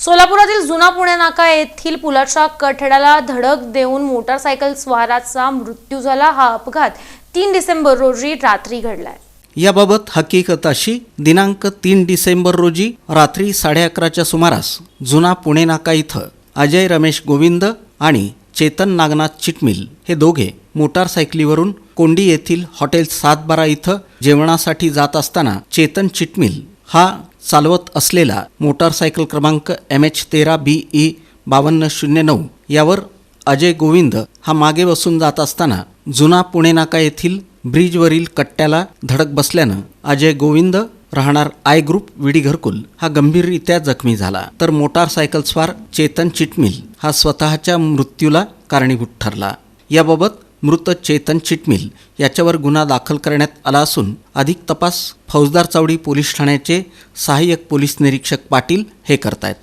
सोलापुरातील जुना पुणे नाका येथील पुलाच्या कठड्याला धडक देऊन मोटारसायकल स्वाराचा मृत्यू झाला. हा अपघात तीन डिसेंबर रोजी रात्री घडलाय. याबाबत हकीकत अशी दिनांक तीन डिसेंबर रोजी रात्री साडे अकराच्या सुमारास जुना पुणे नाका इथं अजय रमेश गोविंद आणि चेतन नागनाथ चिटमिल हे दोघे मोटारसायकलीवरून कोंडी येथील हॉटेल सातबारा इथं जेवणासाठी जात असताना चेतन चिटमिल हा चालवत असलेला मोटारसायकल क्रमांक एम एच तेरा बी ई बावन्न शून्य नऊ यावर अजय गोविंद हा मागे बसून जात असताना जुना पुणे नाका येथील ब्रिजवरील कट्ट्याला धडक बसल्यानं अजय गोविंद राहणार आय ग्रुप विडी घरकुल हा गंभीररित्या जखमी झाला. तर मोटारसायकल स्वार चेतन चिटमिल हा स्वतःच्या मृत्यूला कारणीभूत ठरला. याबाबत मृत चेतन चिटमिल याच्यावर गुन्हा दाखल करण्यात आला असून अधिक तपास फौजदार चावडी पोलीस ठाण्याचे सहाय्यक पोलीस निरीक्षक पाटील हे करतायत.